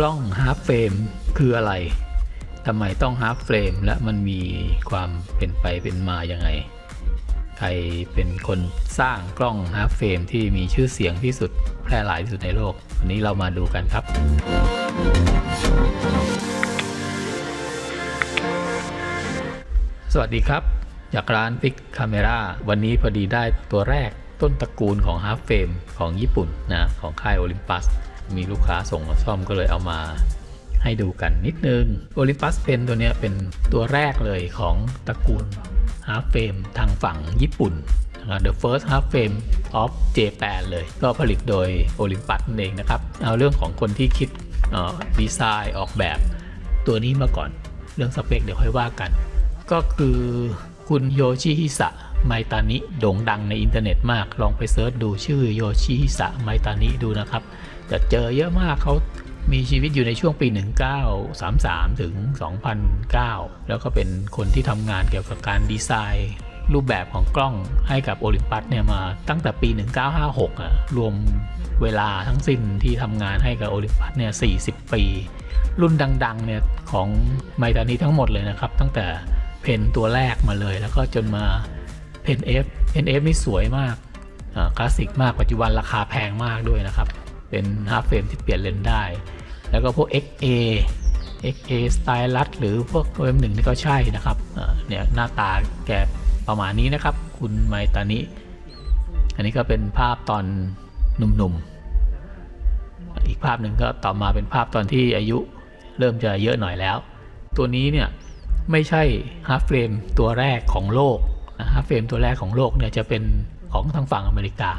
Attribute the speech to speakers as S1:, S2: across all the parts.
S1: กล้องฮาร์ฟเฟรมคืออะไรทำไมต้องฮาร์ฟเฟรมและมันมีความเป็นไปเป็นมาอย่างไง ใครเป็นคนสร้างกล้องฮาร์ฟเฟรมที่มีชื่อเสียงที่สุดแพร่หลายที่สุดในโลก วันนี้เรามาดูกันครับ สวัสดีครับ จากร้าน Pic Camera วันนี้พอดีได้ตัวแรกต้นตระกูลของ Half Frame ของญี่ปุ่นนะของค่าย Olympus มี มีลูกค้าส่งมาซ่อมก็เลยเอามาให้ดูกันนิดนึง Olympus Pen ตัวเนี้ยเป็นตัวแรกเลยของตระกูล Half Frame ทางฝั่งญี่ปุ่นนะครับ The first Half Frame of Japan เลยก็ผลิตโดย Olympus เองนะครับ เอาเรื่องของคนที่คิดดีไซน์ออกแบบตัวนี้มาก่อนเรื่องสเปคเดี๋ยวค่อยว่ากัน ก็คือคุณโยชิฮิสะไมตานิโด่งดังในอินเทอร์เน็ตมาก ลองไปเซิร์ชดูชื่อโยชิฮิสะไมตานิดูนะครับ จะเจอเยอะมากเขามีชีวิตอยู่ในช่วงปี 1933 ถึง 2009 แล้วก็เป็นคนที่ทำงานเกี่ยวกับการดีไซน์รูปแบบของกล้องให้กับโอลิมปัสเนี่ยมาตั้งแต่ปี 1956อะรวมเวลาทั้งสิ้นที่ทำงานให้กับโอลิมปัสเนี่ย 40 ปี รุ่นดังๆเนี่ยของไมตานิทั้งหมดเลยนะครับ ตั้งแต่เพนตัวแรกมาเลย แล้วก็จนมาเพน F เพน F นี่สวยมากอ่าคลาสสิกมากปัจจุบันราคาแพงมากด้วยนะครับ เป็นฮาร์ฟเฟรมที่เปลี่ยนเลนได้ แล้วก็พวก XA XA Stylus หรือพวก OM1 นี่ก็ใช่นะครับเนี่ยหน้าตาแกประมาณนี้นะครับ คุณไมตานิอันนี้ก็เป็นภาพตอนหนุ่มๆ อีกภาพหนึ่งก็ต่อมาเป็นภาพตอนที่อายุเริ่มจะเยอะหน่อยแล้ว ตัวนี้เนี่ยไม่ใช่ฮาร์ฟเฟรมตัวแรกของโลกฮาร์ฟเฟรมตัวแรกของโลกเนี่ยจะเป็นของทางฝั่งอเมริกา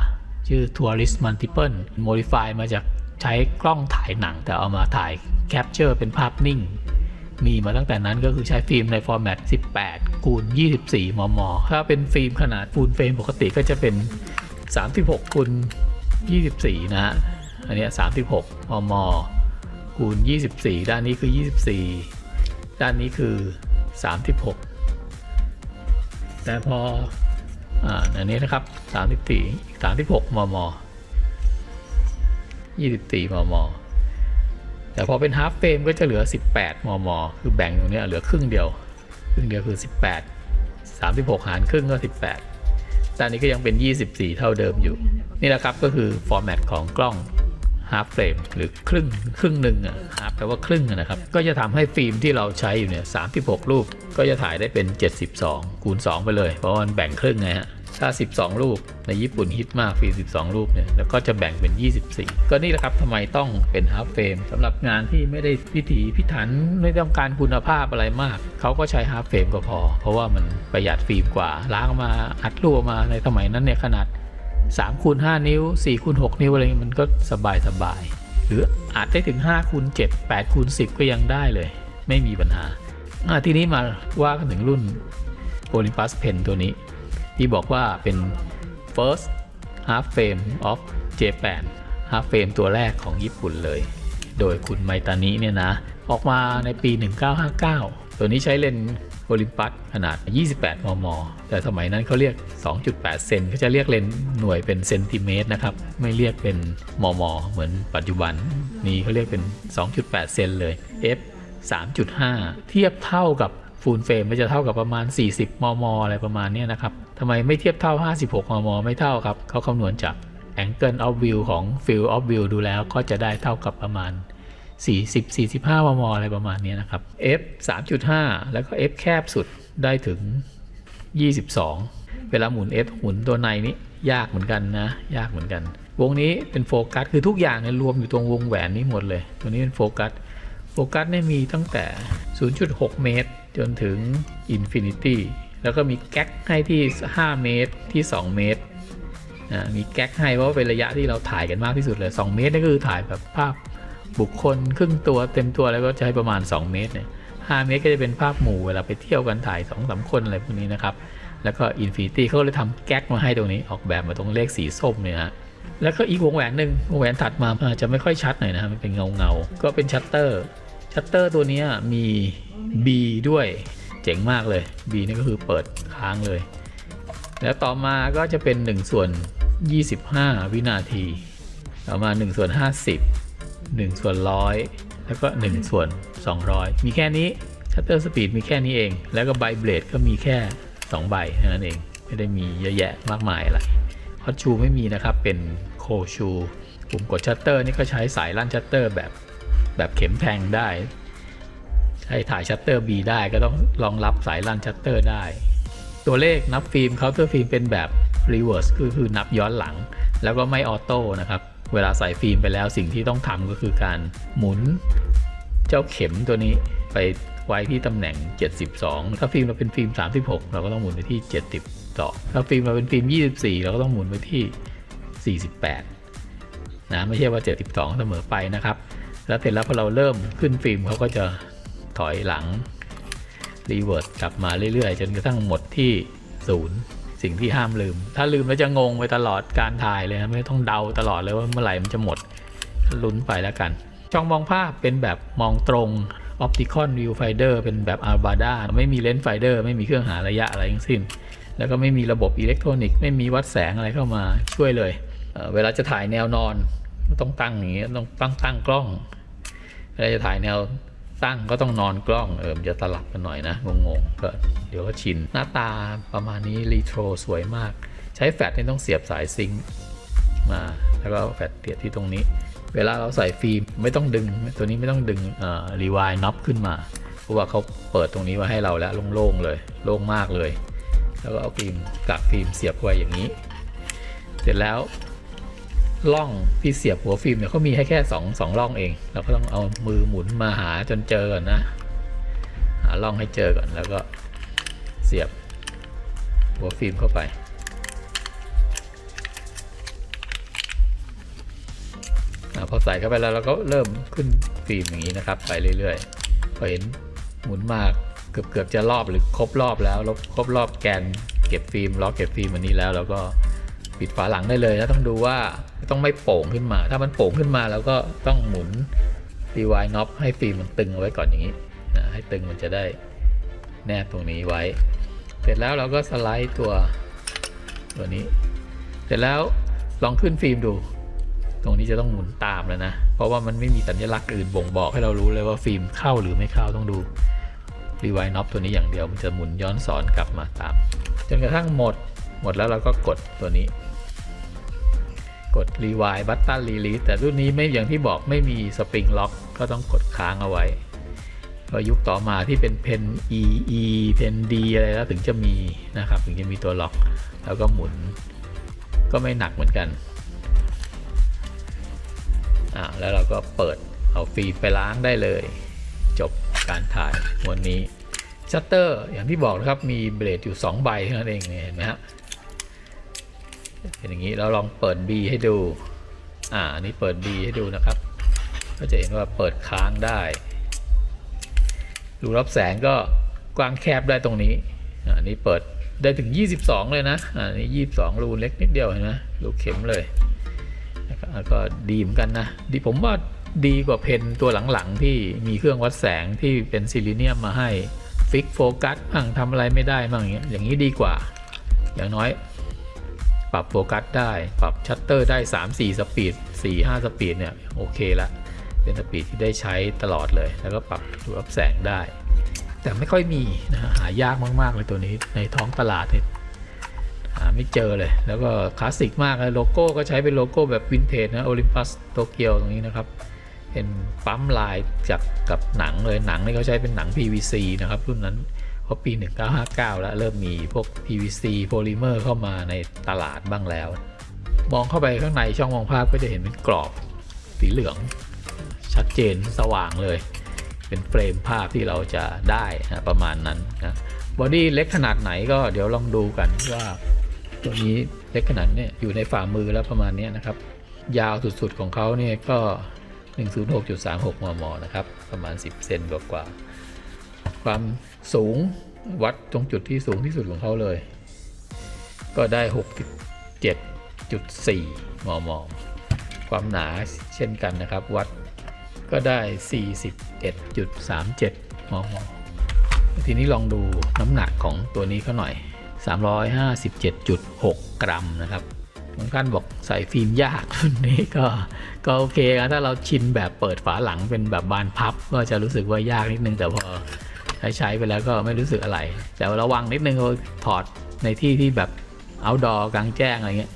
S1: ชื่อ Tourist Multiple Modify มาจากใช้กล้องถ่ายหนังแต่เอามาถ่ายแคปเจอร์เป็นภาพนิ่ง มีมาตั้งแต่นั้นก็คือใช้ฟิล์มในฟอร์แมต 18 คูณ 24 มม ถ้าเป็นฟิล์มขนาดฟูลเฟรมปกติก็จะเป็น 36 คูณ 24 นะฮะ อันนี้ 36 มม คูณ 24 ด้านนี้คือ 24 ด้านนี้คือ 36 แต่พอ อ่าอันนี้นะครับ34 36มม24มมแต่พอเป็นฮาร์ฟเฟรมก็จะเหลือ 18 มม คือแบ่งตรงนี้เหลือครึ่งเดียว ครึ่งเดียวคือ 18 36 หารครึ่งก็ 18ด้านนี้ก็ยังเป็น 24 เท่าเดิมอยู่ นี่แหละครับก็คือฟอร์แมตของกล้องฮาร์ฟเฟรมหรือครึ่งครึ่งหนึ่งอะฮาร์ฟแปลว่าครึ่งนะครับ ก็จะทำให้ฟิล์มที่เราใช้อยู่เนี่ย36 รูป ก็จะถ่ายได้เป็น 72 คูณ 2 ไปเลย เพราะมันแบ่งครึ่งไงฮะ ถ้า 12 รูป ในญี่ปุ่นฮิตมากฟิล12 รูปเนี่ย แล้วก็จะแบ่งเป็น 24 ก็นี่แหละครับทำไมต้องเป็นฮาร์ฟเฟรมสำหรับงานที่ไม่ได้พิถีพิถันไม่ต้องการคุณภาพอะไรมาก เขาก็ใช้ฮาร์ฟเฟรมก็พอ เพราะว่ามันประหยัดฟิล์มกว่า ล้างมาอัดรูปมาในสมัยนั้นเนี่ยขนาด3คูณ5นิ้ว4คูณ6นิ้วอะไรเงี้ยมันก็สบายสบาย หรืออาจได้ถึง5คูณ7 8คูณ10 ก็ยังได้เลย ไม่มีปัญหาทีนี้มาว่ากันถึงรุ่น Olympus Pen ตัวนี้ ที่บอกว่าเป็น first half frame of Japan half frame ตัวแรกของญี่ปุ่นเลย โดยคุณไมตานิเนี่ยนะ ออกมาในปี 1959 ตัวนี้ใช้เลนส์โอลิมปัสขนาด 28 มม แต่สมัยนั้นเขาเรียก 2.8 เซนเขาจะเรียกเลนหน่วยเป็นเซนติเมตรนะครับ ไม่เรียกเป็นมม เหมือนปัจจุบัน นี้เขาเรียกเป็น 2.8 เซนเลย f 3.5 เทียบเท่ากับฟูลเฟรมมันจะเท่ากับประมาณ 40 มม อะไรประมาณเนี้ยนะครับ ทำไมไม่เทียบเท่า 56 มม ไม่เท่าครับ เขาคำนวณจาก Angle of View ของ Field of View ดูแล้วก็จะได้เท่ากับประมาณ 40 45 มม อะไรประมาณนี้นะครับ f 3.5 แล้วก็ f แคบสุดได้ถึง 22 เวลาหมุน f หมุนตัวในนี้ยากเหมือนกันนะ ยากเหมือนกัน วงนี้เป็นโฟกัส คือทุกอย่างเนี่ยรวมอยู่ตรงวงแหวนนี้หมดเลย ตัวนี้เป็นโฟกัส โฟกัสเนี่ยมีตั้งแต่ 0.6 เมตร จนถึง Infinity แล้วก็มีแก๊กให้ที่ 5 เมตรที่ 2 เมตรนะมีแก๊กให้เพราะว่าเป็นระยะที่เราถ่ายกันมากที่สุดเลย 2 เมตรนี่ก็คือถ่ายแบบภาพบุคคลครึ่งตัวเต็มตัวแล้วก็ใช้ประมาณ 2 เมตรเนี่ย5เมตรก็จะเป็นภาพหมู่เวลาไปเที่ยวกันถ่าย2อสคนอะไรพวกนี้นะครับ แล้วก็ Infinity เขาเลยทำแก๊กมาให้ตรงนี้ออกแบบมาตรงเลขสีส้มเนี่ยฮะแล้วก็อีกวงแหวนหนึ่งวงแหวนถัดมาอาจจะไม่ค่อยชัดหน่อยนะมันเป็นเงาเงาก็เป็นชัตเตอร์ชัตเตอร์ตัวนี้มี B ด้วย เจ๋งมากเลย B นี่ก็คือเปิดค้างเลย แล้วต่อมาก็จะเป็น 1 ส่วน 25 วินาที ต่อมา 1 ส่วน 50 1 ส่วนร้อยแล้วก็ 1 ส่วน 200 มีแค่นี้ชัตเตอร์สปีดมีแค่นี้เอง แล้วก็ไบเบลดก็มีแค่ 2 ใบเท่านั้นเอง ไม่ได้มีเยอะแยะมากมายอะไรฮอตชูไม่มีนะครับ เป็นโคชู ปุ่มกดชัตเตอร์นี่ก็ใช้สายลั่นชัตเตอร์แบบแบบเข็มแทงได้ ใช้ถ่ายชัตเตอร์ B ได้ก็ต้องรองรับสายลั่นชัตเตอร์ได้ ตัวเลขนับฟิล์มเคาน์เตอร์ฟิล์มเป็นแบบ reverse คือคือนับย้อนหลัง แล้วก็ไม่ออโต้นะครับ เวลาใส่ฟิล์มไปแล้วสิ่งที่ต้องทำก็คือการหมุนเจ้าเข็มตัวนี้ไปไว้ที่ตำแหน่ง 72 ถ้าฟิล์มเราเป็นฟิล์ม 36 เราก็ต้องหมุนไปที่ 72 ถ้าฟิล์มเราเป็นฟิล์ม 24 เราก็ต้องหมุนไปที่ 48 นะไม่ใช่ว่า 72 เสมอไปนะครับ แล้วเสร็จแล้วพอเราเริ่มขึ้นฟิล์มเขาก็จะ ถอยหลังรีเวิร์สกลับมาเรื่อยๆ จนกระทั่งหมดที่ศูนย์สิ่งที่ห้ามลืม ถ้าลืมแล้วจะงงไปตลอดการถ่ายเลยนะไม่ต้องเดาตลอดเลยว่าเมื่อไหร่มันจะหมดลุ้นไปแล้วกัน ช่องมองภาพเป็นแบบมองตรง Opticon Viewfinder เป็นแบบ Avada ไม่มีเลนส์ไฟเดอร์ไม่มีเครื่องหาระยะอะไรทั้งสิ้น แล้วก็ไม่มีระบบอิเล็กทรอนิกส์ไม่มีวัดแสงอะไรเข้ามาช่วยเลยเเวลาจะถ่ายแนวนอนต้องตั้งอย่างนี้ยต้องตั้งตั้งกล้องเวลาจะถ่ายแนว ตั้งก็ต้องนอนกล้องเออมันจะตลับกันหน่อยนะงงๆก็เดี๋ยวก็ชิน หน้าตาประมาณนี้รีโทรสวยมาก ใช้แฟลชนี่ต้องเสียบสายซิงค์มาแล้วก็แฟลชเตียบที่ตรงนี้ เวลาเราใส่ฟิล์มไม่ต้องดึงตัวนี้ไม่ต้องดึงรีวายน็อปขึ้นมา เพราะว่าเขาเปิดตรงนี้ไว้ให้เราแล้วโล่งๆเลยโล่งมากเลย แล้วก็เอาฟิล์มกักฟิล์มเสียบไว้อย่างนี้ เสร็จแล้ว ล่องที่เสียบหัวฟิล์มเนี่ยเขามีให้แค่2องสองล่องเอง เราก็ต้องเอามือหมุนมาหาจนเจอก่อนนะ หาล่องให้เจอก่อนแล้วก็เสียบหัวฟิล์มเข้าไป พอใส่เข้าไปแล้วเราก็เริ่มขึ้นฟิล์มอย่างนี้นะครับ ไปเรื่อยๆพอเห็นหมุนมากเกือบเกือบจะรอบหรือครบรอบแล้วครบรอบแกนเก็บฟิล์มล็อกเก็บฟิล์มอันนี้แล้วเราก็ ปิดฝาหลังได้เลยแล้วต้องดูว่าต้องไม่โป่งขึ้นมา ถ้ามันโป่งขึ้นมาแล้วก็ต้องหมุนรีวายน็อปให้ฟิล์มมันตึงเอาไว้ก่อนอย่างนี้นะให้ตึงมันจะได้แนบตรงนี้ไว้ เสร็จแล้วเราก็สไลด์ตัวตัวนี้ เสร็จแล้วลองขึ้นฟิล์มดู ตรงนี้จะต้องหมุนตามแล้วนะ เพราะว่ามันไม่มีสัญลักษณ์อื่นบ่งบอกให้เรารู้เลยว่าฟิล์มเข้าหรือไม่เข้าต้องดูรีไวน็อปตัวนี้อย่างเดียวมันจะหมุนย้อนสอนกลับมาตาม จนกระทั่งหมด หมดแล้วเราก็กดตัวนี้ กดรีไวบัตตันรีลีสแต่รุ่นนี้ไม่อย่างที่บอกไม่มีสปริงล็อกก็ต้องกดค้างเอาไว้พอยุคต่อมาที่เป็นเพน E E เพน D อะไรแล้วถึงจะมีนะครับ ถึงจะมีตัวล็อก แล้วก็หมุน ก็ไม่หนักเหมือนกันอ่าแล้วเราก็เปิดเอาฟิล์มไปล้างได้เลย จบการถ่ายวันนี้ชัตเตอร์อย่างที่บอกนะครับ มีเบลดอยู่ 2 ใบเท่านั้นเองเนี่ยเห็นไหมฮะ เป็นอย่างนี้เราลองเปิด B ให้ดู อ่าอันนี้เปิด B ให้ดูนะครับ ก็จะเห็นว่าเปิดค้างได้รูรับแสงก็กว้างแคบได้ตรงนี้อันนี้เปิดได้ถึง 22 เลยนะอันนี้ 22 รูเล็กนิดเดียวเห็นไหมรูเข็มเลยนะครับก็ดีเหมือนกันนะดีผมว่าดีกว่าเพนตัวหลังๆ ที่มีเครื่องวัดแสงที่เป็นซิลิเนียมมาให้ฟิกโฟกัสบ้างทำอะไรไม่ได้บ้างอย่างนี้อย่างนี้ดีกว่า อย่างน้อย ปรับโฟกัสได้ ปรับชัตเตอร์ได้ 3-4 สปีด 4-5 สปีดเนี่ยโอเคละเป็นสปีดที่ได้ใช้ตลอดเลย แล้วก็ปรับรับแสงได้ แต่ไม่ค่อยมีนะหายากมาก ๆ เลยตัวนี้ในท้องตลาดเนี่ยหาไม่เจอเลย แล้วก็คลาสสิกมากเลยโลโก้ก็ใช้เป็นโลโก้แบบวินเทจนะโอลิมปัสโตเกียวตรงนี้นะครับเป็นปั๊มลายจากกับหนังเลยหนังนี่เขาใช้เป็นหนัง PVC นะครับรุ่นนั้น เพราะปี 1959 แล้วเริ่มมีพวก PVC โพลิเมอร์เข้ามาในตลาดบ้างแล้ว มองเข้าไปข้างในช่องมองภาพก็จะเห็นเป็นกรอบสีเหลือง ชัดเจนสว่างเลย เป็นเฟรมภาพที่เราจะได้นะประมาณนั้นนะบอดี้เล็กขนาดไหนก็เดี๋ยวลองดูกันว่าตัวนี้เล็กขนาดเนี่ยอยู่ในฝ่ามือแล้วประมาณนี้นะครับ ยาวสุดๆของเขาเนี่ยก็ 106.36 มม นะครับ ประมาณ 10 เซนกว่าๆ ความสูงวัดตรงจุดที่สูงที่สุดของเขาเลย ก็ได้ 67.4 มม ความหนาเช่นกันนะครับ วัดก็ได้ 41.37 มม ทีนี้ลองดูน้ำหนักของตัวนี้เขาหน่อย 357.6 กรัมนะครับบางท่านบอกใส่ฟิล์มยากรุ่นนี้ก็ก็โอเคนะถ้าเราชินแบบเปิดฝาหลังเป็นแบบบานพับ ก็จะรู้สึกว่ายากนิดนึงแต่พอ ช้ใช้ไปแล้วก็ไม่รู้สึกอะไร แต่ระวังนิดนึงเราถอดในที่ที่แบบ outdoor กลางแจ้งอะไรเงี้ย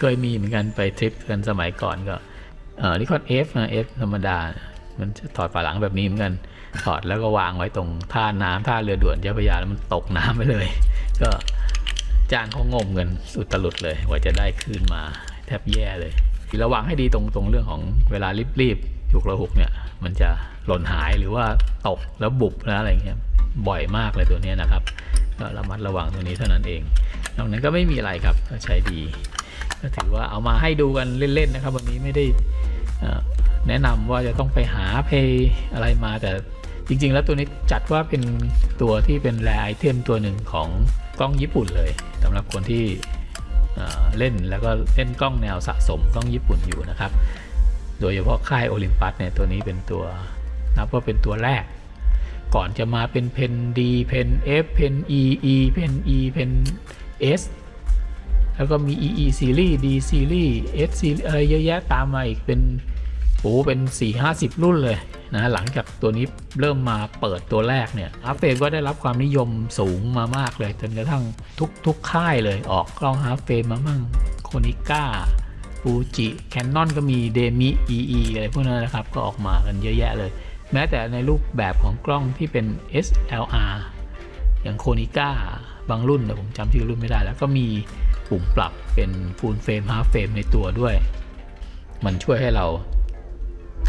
S1: เคยมีเหมือนกันไปทริปกันสมัยก่อนก็เออนิคอน F นะ F ธรรมดา มันจะถอดฝาหลังแบบนี้เหมือนกัน ถอดแล้วก็วางไว้ตรงท่าน้ำท่าเรือด่วนเจ้าพระยาแล้วมันตกน้ำไปเลย ก็จ้างเขางมเงินสุดตลุดเลยกว่าจะได้คืนมาแทบแย่เลย ระวังให้ดีตรงตรงเรื่องของเวลารีบๆ ฉุกระหุกเนี่ย มันจะหล่นหายหรือว่าตกแล้วบุบนะอะไรเงี้ยบ่อยมากเลยตัวนี้นะครับก็ระมัดระวังตัวนี้เท่านั้นเอง นอกนั้นก็ไม่มีอะไรครับก็ใช้ดีก็ถือว่าเอามาให้ดูกันเล่นๆนะครับ วันนี้ไม่ได้แนะนำว่าจะต้องไปหาเพย์อะไรมาแต่จริง ๆ แล้วตัวนี้จัดว่าเป็นตัวที่เป็นแรไอเทมตัวหนึ่งของกล้องญี่ปุ่นเลยสำหรับคนที่เล่นแล้วก็เล่นกล้องแนวสะสมกล้องญี่ปุ่นอยู่นะครับ โดยเฉพาะค่ายโอลิมปัสเนี่ยตัวนี้เป็นตัวนับว่าเป็นตัวแรก ก่อนจะมาเป็นเพนดีเพนเอฟเพนอีอีเพนอีเพนเอสแล้วก็มี EE Series D Series S Series อะไรเยอะแยะตามมาอีกเป็นโอ้เป็น 4 50 รุ่นเลยนะหลังจากตัวนี้เริ่มมาเปิดตัวแรกเนี่ยฮาร์ฟเฟรมก็ได้รับความนิยมสูงมามากเลย จนกระทั่งทุกทุกค่ายเลยออกกล้องฮาร์ฟเฟรมมามั่งโคนิก้า ฟูจิแคนนอนก็มีเดมิ EE อะไรพวกนั้นนะครับ ก็ออกมากันเยอะแยะเลย แม้แต่ในรูปแบบของกล้องที่เป็น SLR อย่างโคนิก้าบางรุ่นแต่ผมจำชื่อรุ่นไม่ได้ แล้วก็มีปุ่มปรับเป็นฟูลเฟรมฮา f เฟรมในตัวด้วย มันช่วยให้เรา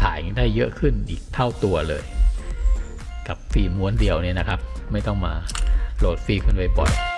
S1: ถ่ายได้เยอะขึ้นอีกเท่าตัวเลย กับฟิล์มม้วนเดียวเนี่ยนะครับ ไม่ต้องมาโหลดฟิล์มกันบ่อยๆ